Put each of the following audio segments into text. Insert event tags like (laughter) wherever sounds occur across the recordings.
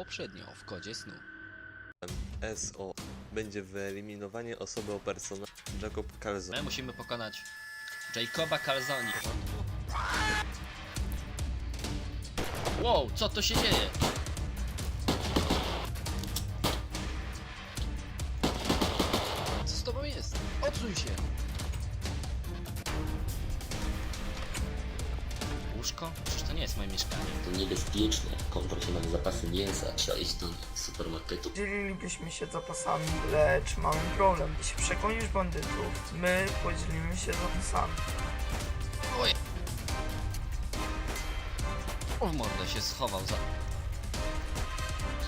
Poprzednio w kodzie snu. SO będzie wyeliminowanie osoby o personażu Jacob Calzone. My musimy pokonać Jacoba Calzoni. Wow, co to się dzieje? Co z tobą jest? Odsuń się! Łóżko? Nie jest moje mieszkanie. To niebezpieczne. Kontrol się mamy zapasy mięsa, trzeba iść do supermarketu. Dzielilibyśmy się zapasami, lecz mamy problem. Jeśli przekonisz bandytów, my podzielimy się zapasami. Oj! O, w mordę się schował za...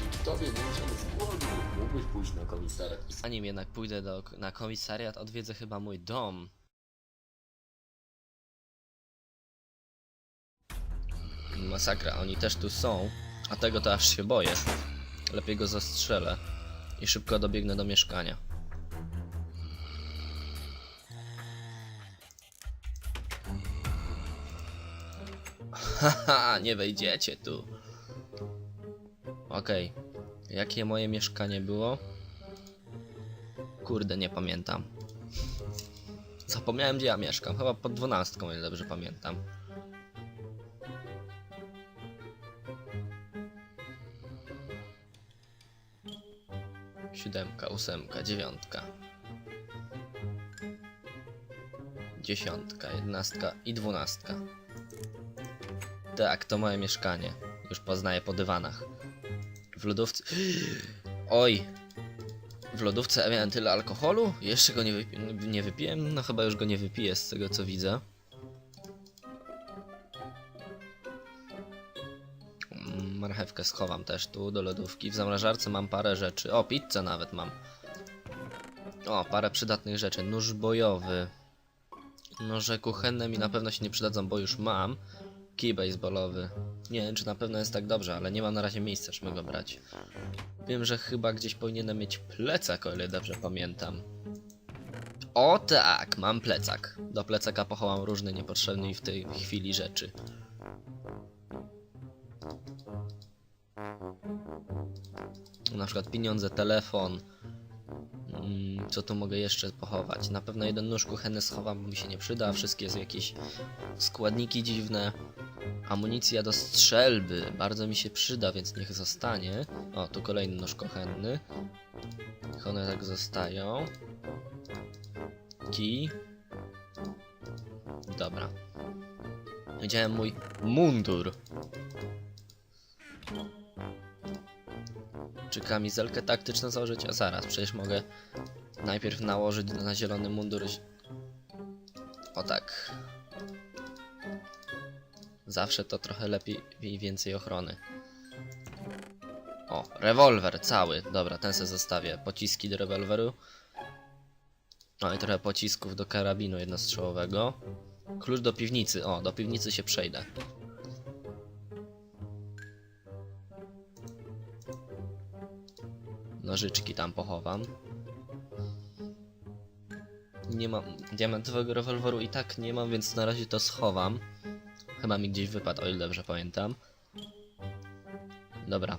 Dzięki tobie nie możemy z głodu. Mógłbyś pójść na komisariat i Zanim jednak pójdę do, na komisariat, odwiedzę chyba mój dom. Masakra, oni też tu są, a tego to aż się boję. Lepiej go zastrzelę i szybko dobiegnę do mieszkania. Haha, nie wejdziecie tu. Okej. Jakie moje mieszkanie było? Kurde, nie pamiętam. Zapomniałem gdzie ja mieszkam. Chyba pod dwunastką, ile dobrze pamiętam. Siódemka, ósemka, dziewiątka. Dziesiątka, jedenastka i dwunastka. Tak, to moje mieszkanie. Już poznaję po dywanach. W lodówce... (gasps) Oj, w lodówce miałem tyle alkoholu? Jeszcze go nie, wypi nie wypiłem? No chyba już go nie wypiję z tego co widzę. Marchewkę schowam też tu do lodówki. W zamrażarce mam parę rzeczy. O, pizzę nawet mam. O, parę przydatnych rzeczy. Nóż bojowy. Noże kuchenne mi na pewno się nie przydadzą, bo już mam. Kij baseballowy. Nie wiem, czy na pewno jest tak dobrze, ale nie mam na razie miejsca, żeby go brać. Wiem, że chyba gdzieś powinienem mieć plecak, o ile dobrze pamiętam. O tak, mam plecak. Do plecaka pochowam różne niepotrzebne mi w tej chwili rzeczy. Na przykład pieniądze, telefon. Mm, Co tu mogę jeszcze pochować? Na pewno jeden nóż kuchenny schowam, bo mi się nie przyda. Wszystkie są jakieś składniki dziwne. Amunicja do strzelby bardzo mi się przyda, więc niech zostanie. O, tu kolejny nóż kuchenny. Niech one tak zostają. Kij. Dobra. Widziałem mój mundur. Czy kamizelkę taktyczną założyć? A zaraz, przecież mogę najpierw nałożyć na zielony mundur. O tak. Zawsze to trochę lepiej i więcej ochrony. O, rewolwer cały. Dobra, ten se zostawię. Pociski do rewolweru. No i trochę pocisków do karabinu jednostrzałowego. Klucz do piwnicy. O, do piwnicy się przejdę. Nożyczki tam pochowam. Nie mam diamentowego rewolweru i tak nie mam, więc na razie to schowam. Chyba mi gdzieś wypadł, o ile dobrze pamiętam. Dobra.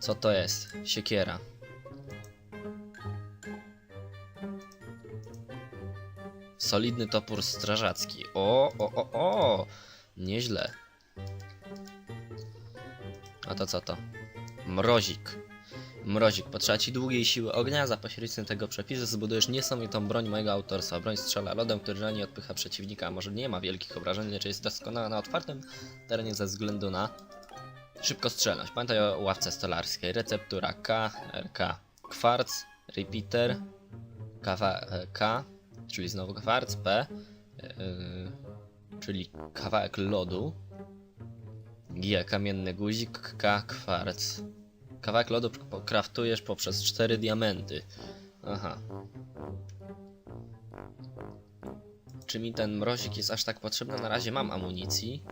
Co to jest? Siekiera. Solidny topór strażacki. O, o, o, o! Nieźle. A to co to? Mrozik. Mrozik. Potrzeba ci długiej siły ognia. Za pośrednictwem tego przepisu zbudujesz niesamowitą broń mojego autorstwa. Broń strzela lodem, który rani odpycha przeciwnika. Może nie ma wielkich obrażeń, lecz jest doskonała na otwartym terenie ze względu na szybkostrzelność. Pamiętaj o ławce stolarskiej. Receptura K, RK. Kwarc, repeater, kawa, K, czyli znowu kwarc, P, yy, czyli kawałek lodu. G, kamienny guzik, K, kwarc. Kawałek lodu kraftujesz poprzez cztery diamenty. Aha. Czy mi ten mrozik jest aż tak potrzebny? Na razie mam amunicji.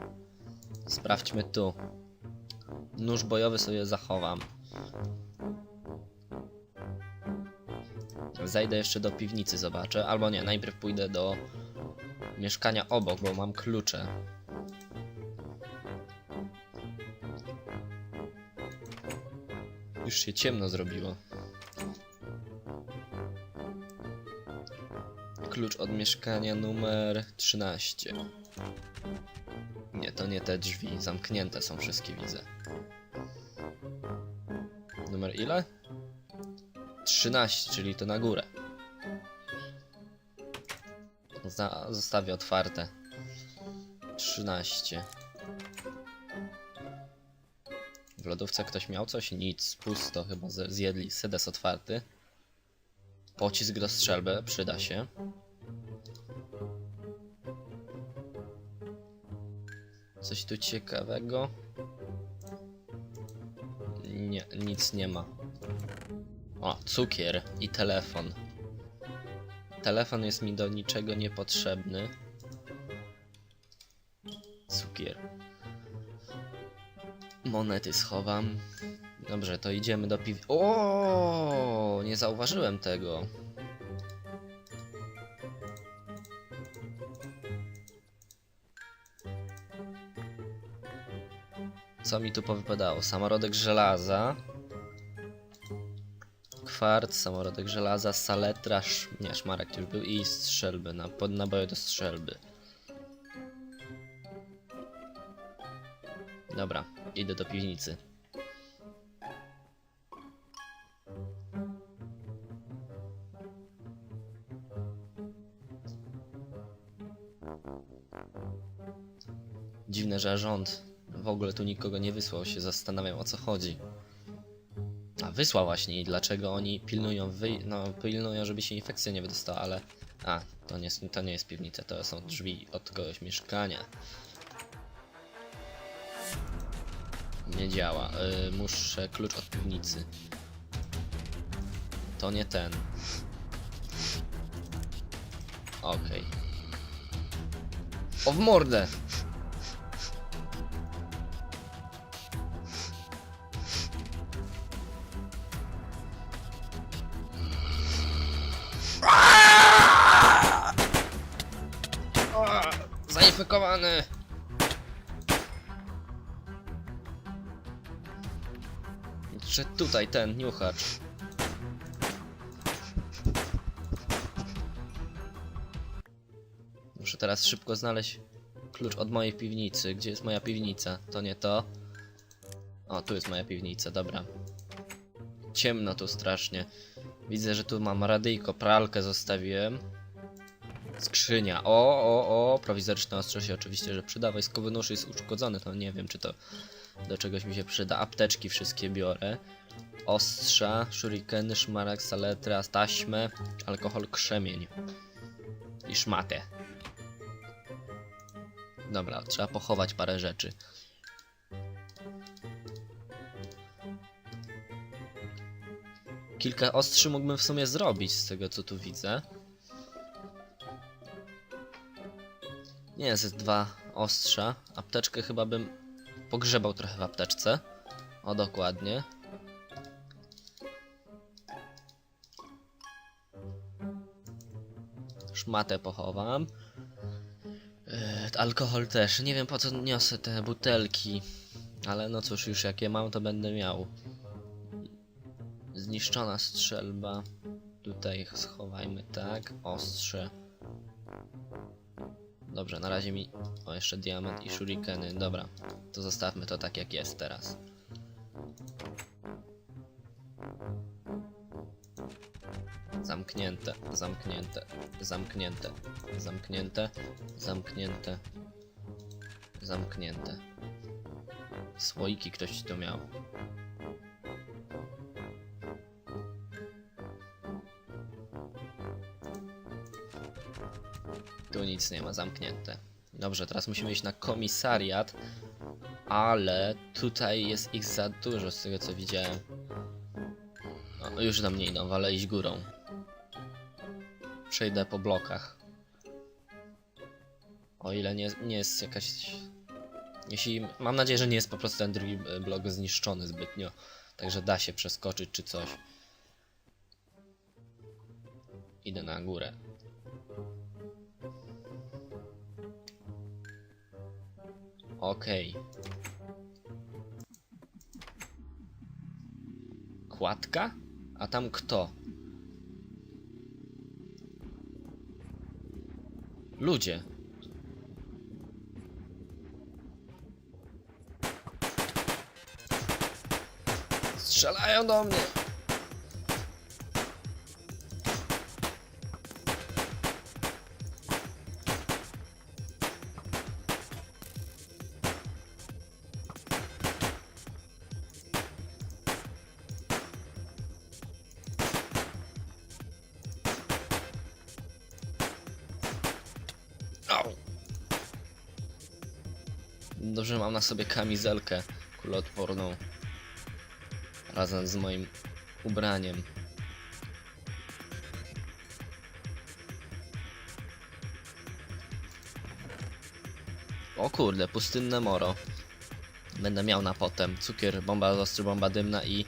Sprawdźmy tu. Nóż bojowy sobie zachowam. Zajdę jeszcze do piwnicy, zobaczę. Albo nie, najpierw pójdę do mieszkania obok, bo mam klucze. Już się ciemno zrobiło. Klucz od mieszkania numer 13. Nie, to nie te drzwi. Zamknięte są wszystkie, widzę. Numer ile? 13, czyli to na górę. Zostawię otwarte. 13. W lodówce ktoś miał coś? Nic, pusto, chyba zjedli. Sedes otwarty. Pocisk do strzelby, przyda się. Coś tu ciekawego? Nie, nic nie ma. O, cukier i telefon. Telefon jest mi do niczego niepotrzebny. Monety schowam. Dobrze, to idziemy do piw... O, nie zauważyłem tego. Co mi tu powypadało? Samorodek żelaza. Kwarc, samorodek żelaza, saletra, sz... nie, szmarek już był i strzelby, na, pod naboje do strzelby. Dobra, idę do piwnicy. Dziwne, że rząd w ogóle tu nikogo nie wysłał, się zastanawiam o co chodzi. A wysłał właśnie i dlaczego oni pilnują, wy... no pilnują, żeby się infekcja nie wydostała, ale... A, to nie, to nie jest piwnica, to są drzwi od kogoś mieszkania. Nie działa. Y, muszę klucz od piwnicy. To nie ten. Okej. O w mordę! Zainfekowany! Jeszcze tutaj ten niuchacz. Muszę teraz szybko znaleźć klucz od mojej piwnicy. Gdzie jest moja piwnica? To nie to. O, tu jest moja piwnica, dobra. Ciemno tu strasznie. Widzę, że tu mam radyjko, pralkę zostawiłem. Skrzynia. O, o, o, prowizoryczne ostrze się oczywiście, że przyda. Wojskowy nóż jest uszkodzony, to nie wiem, czy to do czegoś mi się przyda. Apteczki wszystkie biorę. Ostrza, shurikeny, szmarek, saletra, taśmę, alkohol, krzemień. I szmatę. Dobra, trzeba pochować parę rzeczy. Kilka ostrzy mógłbym w sumie zrobić z tego co tu widzę. Nie, jest dwa ostrza. Apteczkę chyba bym pogrzebał trochę w apteczce. O, dokładnie. Szmatę pochowam. Yy, alkohol też. Nie wiem po co niosę te butelki. Ale no cóż, już jak je mam, to będę miał. Zniszczona strzelba. Tutaj schowajmy tak. Ostrze. Dobrze, na razie mi... O, jeszcze diament i shurikeny. Dobra, to zostawmy to tak jak jest teraz. Zamknięte, zamknięte, zamknięte, zamknięte, zamknięte, zamknięte. Słoiki ktoś tu miał. Tu nic nie ma, zamknięte. Dobrze, teraz musimy iść na komisariat, ale tutaj jest ich za dużo z tego co widziałem. O, już do mnie idą, wolę iść górą. Przejdę po blokach. O ile nie, nie jest jakaś... Jeśli... Mam nadzieję, że nie jest po prostu ten drugi e, blok zniszczony zbytnio. Także da się przeskoczyć czy coś. Idę na górę. Okej. kładka? A tam kto? Ludzie. Strzelają do mnie! Dobrze, mam na sobie kamizelkę kuloodporną. Razem z moim ubraniem. O kurde, pustynne moro. Będę miał na potem. Cukier, bomba ostry, bomba dymna i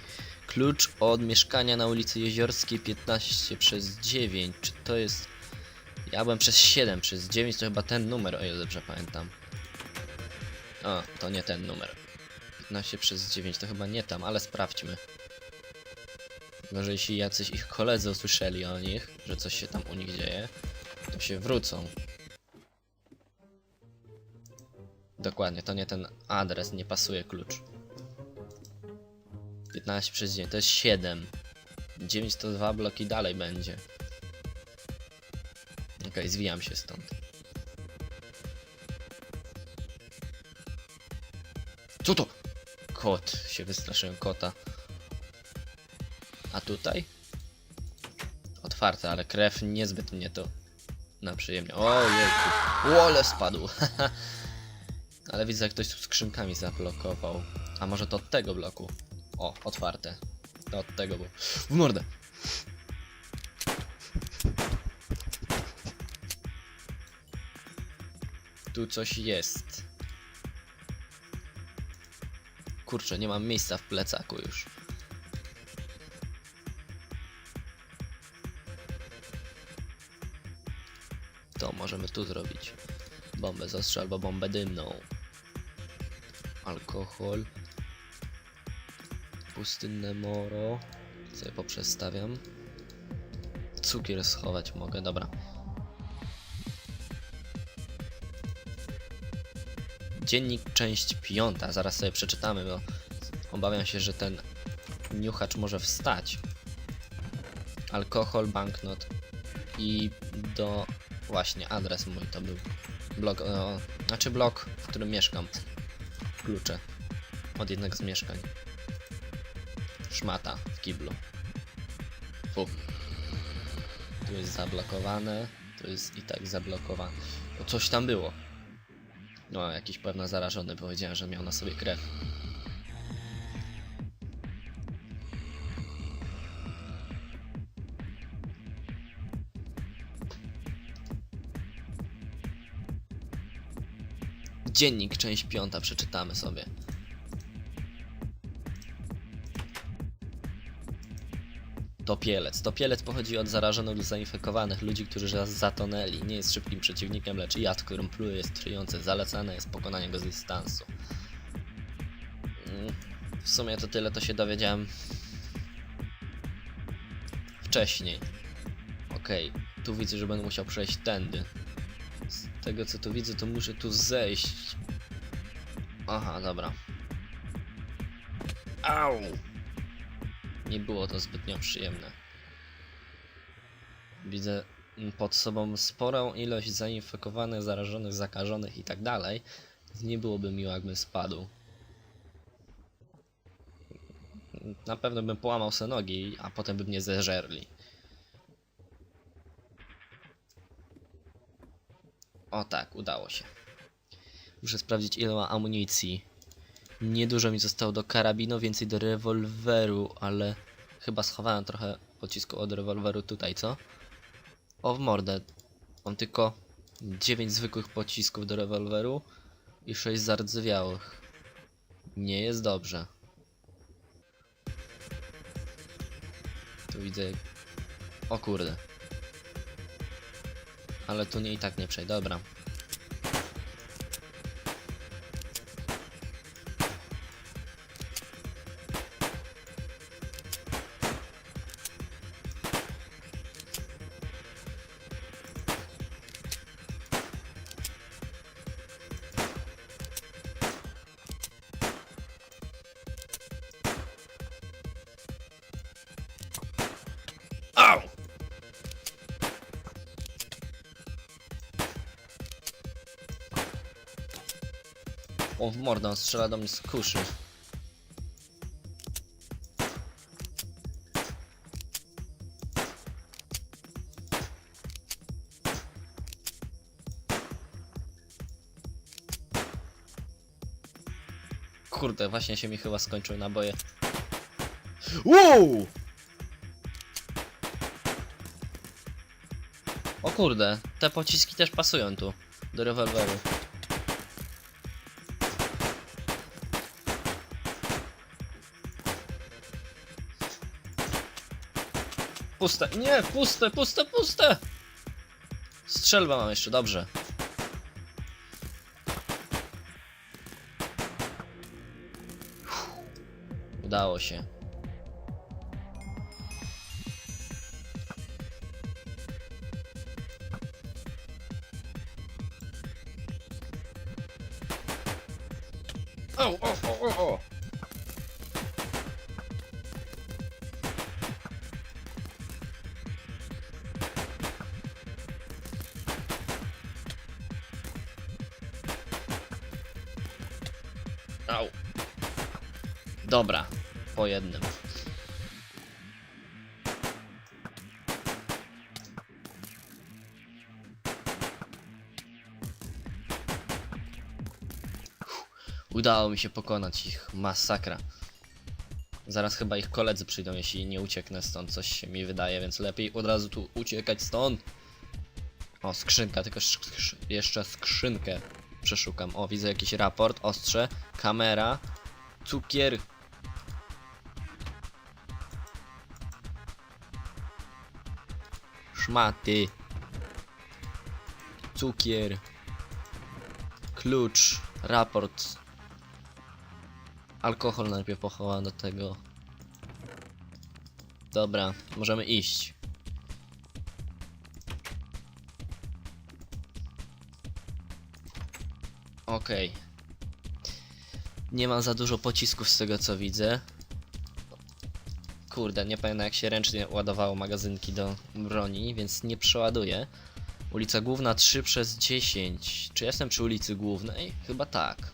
klucz od mieszkania na ulicy Jeziorskiej 15 przez 9. Czy to jest... Ja byłem przez 7, przez 9 to chyba ten numer, o ile dobrze pamiętam. O, to nie ten numer. 15 przez 9 to chyba nie tam, ale sprawdźmy. Może jeśli jacyś ich koledzy usłyszeli o nich, że coś się tam u nich dzieje, to się wrócą. Dokładnie, to nie ten adres, nie pasuje klucz. 15 przez 9, to jest 7. 9 to dwa bloki dalej będzie. Okej, zwijam się stąd. Co to? Kot. Się wystraszyłem kota. A tutaj? Otwarte, ale krew niezbyt mnie to na przyjemnie. O jejku. Łole spadł. (laughs) ale widzę, jak ktoś tu skrzynkami zablokował. A może to od tego bloku? O, otwarte. To od tego było. W mordę. Tu coś jest. Kurczę, nie mam miejsca w plecaku już. To możemy tu zrobić. Bombę z ostrza albo bombę dymną. Alkohol. Pustynne moro. Sobie poprzestawiam. Cukier schować mogę, dobra. Dziennik, część piąta. Zaraz sobie przeczytamy, bo obawiam się, że ten niuchacz może wstać. Alkohol, banknot i do... Właśnie, adres mój to był. Blok, o, znaczy blok, w którym mieszkam. Klucze od jednego z mieszkań. Szmata w kiblu. Fu. Tu jest zablokowane, tu jest i tak zablokowane. O, coś tam było. No, jakiś pewno zarażony powiedziałem, że miał na sobie krew. Dziennik, część piąta, przeczytamy sobie. Topielec. Topielec pochodzi od zarażonych lub zainfekowanych ludzi, którzy raz zatonęli. Nie jest szybkim przeciwnikiem, lecz jad, którym pluje, jest trujący. Zalecane jest pokonanie go z dystansu. Mm, W sumie to tyle, to się dowiedziałem wcześniej. Okej, tu widzę, że będę musiał przejść tędy. Z tego co tu widzę, to muszę tu zejść. Aha, dobra. Au! Nie było to zbytnio przyjemne. Widzę pod sobą sporą ilość zainfekowanych, zarażonych, zakażonych i tak dalej. Nie byłoby miło, jakbym spadł. Na pewno bym połamał se nogi, a potem by mnie zeżerli. O tak, udało się. Muszę sprawdzić ile ma amunicji. Niedużo mi zostało do karabinu, więcej do rewolweru, ale chyba schowałem trochę pocisku od rewolweru tutaj, co? O w mordę. Mam tylko 9 zwykłych pocisków do rewolweru i 6 zardzewiałych. Nie jest dobrze. Tu widzę... O kurde. Ale tu nie i tak nie przejdę, dobra. O, w mordę, on strzela do mnie z kuszy. Kurde, właśnie się mi chyba skończyły naboje. Wow! O kurde, te pociski też pasują tu do rewolweru. Puste, nie, puste, puste, puste! Strzelbę mam jeszcze, dobrze. Udało się. Jednym. Udało mi się pokonać ich. Masakra. Zaraz chyba ich koledzy przyjdą, jeśli nie ucieknę stąd. Coś się mi wydaje, więc lepiej od razu tu uciekać stąd. O, skrzynka, tylko sz- sz- jeszcze skrzynkę przeszukam. O, widzę jakiś raport, ostrze, kamera, cukier. Szmaty. Cukier. Klucz, raport. Alkohol najpierw pochowałem do tego. Dobra, możemy iść. Okej. Nie mam za dużo pocisków z tego co widzę. Kurde, nie pamiętam jak się ręcznie ładowało magazynki do broni, więc nie przeładuję. Ulica Główna 3 przez 10. Czy jestem przy ulicy Głównej? Chyba tak.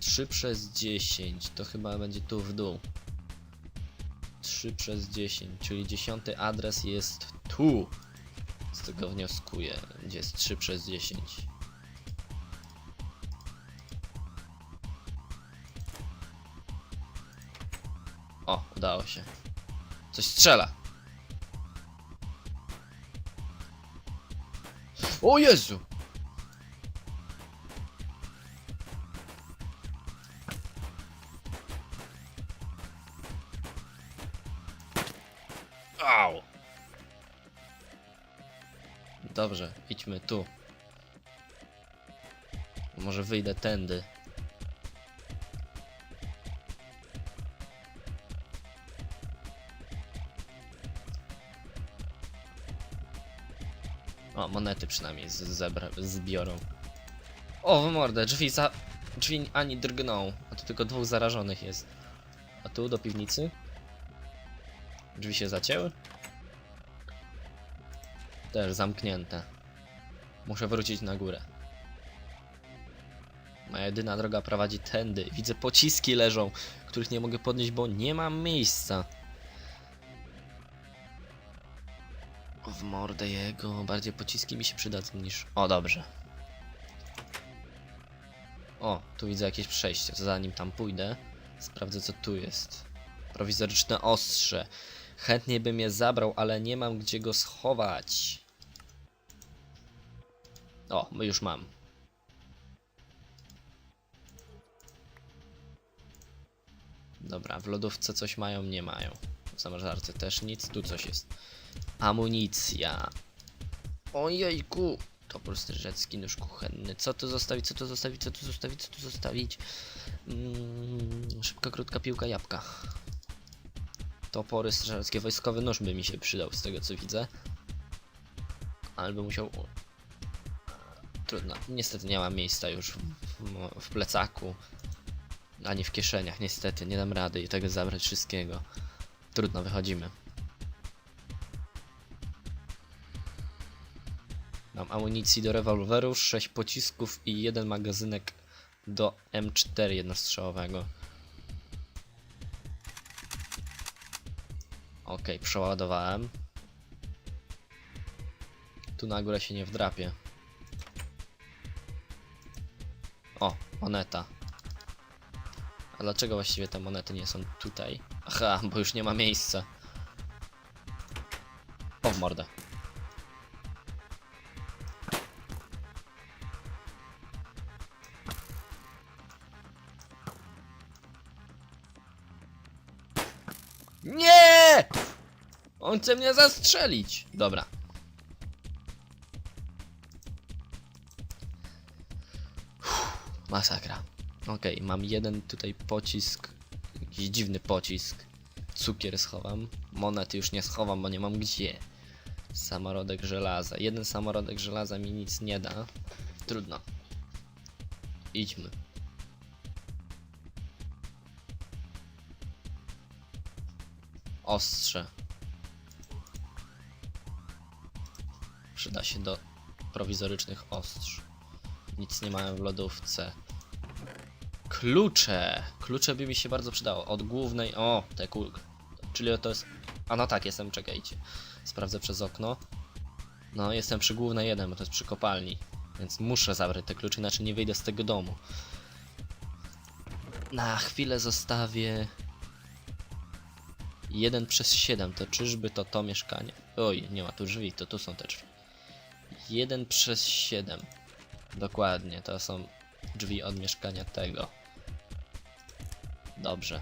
3 przez 10 to chyba będzie tu w dół. 3 przez 10, czyli 10 adres jest tu. Z tego wnioskuję, gdzie jest 3 przez 10. udało się. Coś strzela. O Jezu! Au! Dobrze, idźmy tu. Może wyjdę tędy. Monety przynajmniej z- zebra, zbiorą. O, w mordę, drzwi za... Drzwi ani drgną, a tu tylko dwóch zarażonych jest. A tu do piwnicy? Drzwi się zacięły? Też zamknięte. Muszę wrócić na górę. Moja jedyna droga prowadzi tędy. Widzę pociski leżą, których nie mogę podnieść, bo nie mam miejsca. W mordę jego. Bardziej pociski mi się przydadzą niż... O, dobrze. O, tu widzę jakieś przejście. Zanim tam pójdę, sprawdzę co tu jest. Prowizoryczne ostrze. Chętnie bym je zabrał, ale nie mam gdzie go schować. O, już mam. Dobra, w lodówce coś mają, nie mają. W zamrażarce też nic, tu coś jest. Amunicja. Ojejku. Topór strażacki, nóż kuchenny. Co tu zostawić, co tu zostawić, co tu zostawić, co tu zostawić? Mm, szybka, krótka piłka jabłka. Topory strażackie, wojskowy nóż by mi się przydał z tego co widzę. Ale by musiał... Trudno, niestety nie mam miejsca już w, w, w plecaku. Ani w kieszeniach, niestety, nie dam rady i tego zabrać wszystkiego. Trudno, wychodzimy. Mam amunicji do rewolweru, 6 pocisków i jeden magazynek do M4 jednostrzałowego. Okej, przeładowałem. Tu na górę się nie wdrapię. O, moneta. A dlaczego właściwie te monety nie są tutaj? Aha, bo już nie ma miejsca. O, mordę. Nie! On chce mnie zastrzelić. Dobra. Masakra. Okej, mam jeden tutaj pocisk. Jakiś dziwny pocisk. Cukier schowam. Monety już nie schowam, bo nie mam gdzie. Samorodek żelaza. Jeden samorodek żelaza mi nic nie da. Trudno. Idźmy. Ostrze. Przyda się do prowizorycznych ostrz. Nic nie mamy w lodówce. Klucze! Klucze by mi się bardzo przydało. Od głównej. O, te kul. Czyli to jest. A no tak, jestem, czekajcie. Sprawdzę przez okno. No, jestem przy głównej jeden, bo to jest przy kopalni. Więc muszę zabrać te klucze, inaczej nie wyjdę z tego domu. Na chwilę zostawię. 1 przez 7, to czyżby to to mieszkanie? Oj, nie ma tu drzwi, to tu są te drzwi. 1 przez 7. Dokładnie, to są drzwi od mieszkania tego. Dobrze.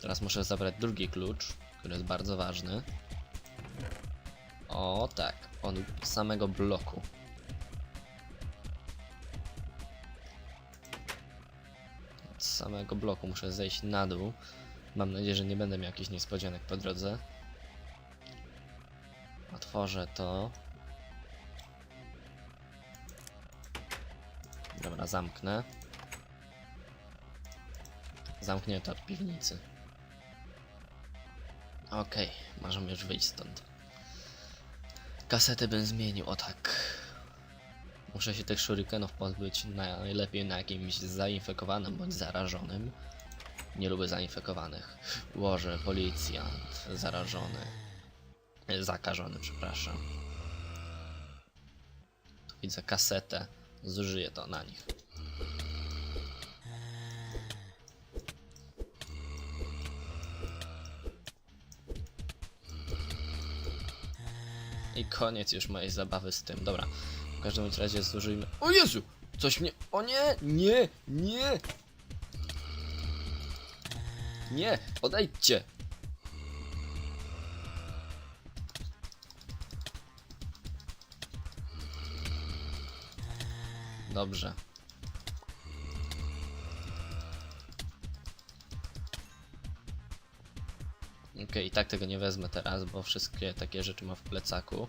Teraz muszę zabrać drugi klucz, który jest bardzo ważny. O tak, od samego bloku. Od samego bloku muszę zejść na dół. Mam nadzieję, że nie będę miał jakichś niespodzianek po drodze. Otworzę to. Dobra, zamknę. Zamknięto od piwnicy. Okej, możemy już wyjść stąd. Kasety bym zmienił, o tak. Muszę się tych shurikenów pozbyć najlepiej na jakimś zainfekowanym bądź zarażonym. Nie lubię zainfekowanych. Łoże, policjant, zarażony. E, Zakażony, przepraszam. Tu widzę kasetę. Zużyję to na nich. I koniec już mojej zabawy z tym. Dobra. W każdym razie zużyjmy. O Jezu! Coś mnie. O nie! Nie! Nie! Nie! Odejdźcie! Dobrze. Okej, i tak tego nie wezmę teraz, bo wszystkie takie rzeczy mam w plecaku.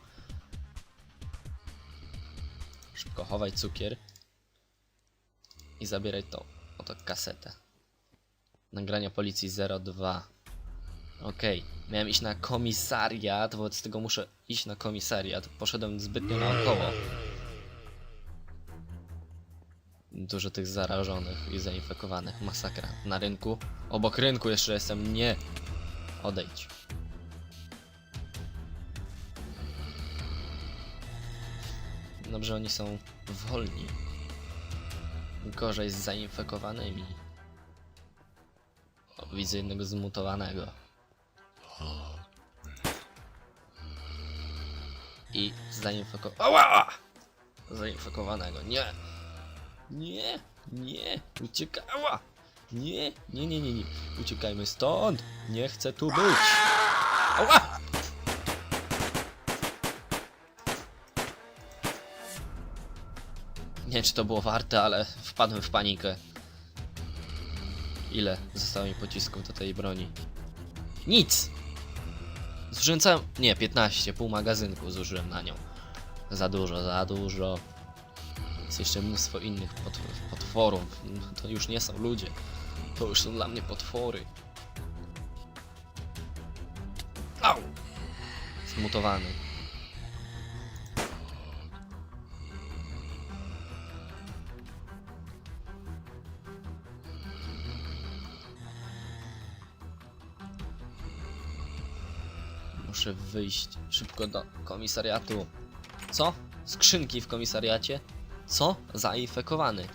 Szybko chowaj cukier. I zabieraj tą oto kasetę. Nagrania policji 02. Okej, miałem iść na komisariat, wobec tego muszę iść na komisariat. Poszedłem zbytnio naokoło. Dużo tych zarażonych i zainfekowanych. Masakra. Na rynku. Obok rynku jeszcze jestem. Nie. Odejdź. Dobrze, oni są wolni. Gorzej z zainfekowanymi. Widzę jednego zmutowanego. I zainfekowanego. Zainfekowanego. Nie! Nie! Nie! Uciekała! Nie! Nie, nie, nie, nie. Uciekajmy stąd! Nie chcę tu być! Ała! Nie czy to było warte, ale wpadłem w panikę. Ile zostało mi pocisków do tej broni? Nic! Zużyłem całą... Nie, 15, pół magazynku zużyłem na nią. Za dużo, za dużo. Jest jeszcze mnóstwo innych pot potworów. To już nie są ludzie. To już są dla mnie potwory. Au! Zmutowany. Muszę wyjść szybko do komisariatu. Co? Skrzynki w komisariacie? Co? Zainfekowany.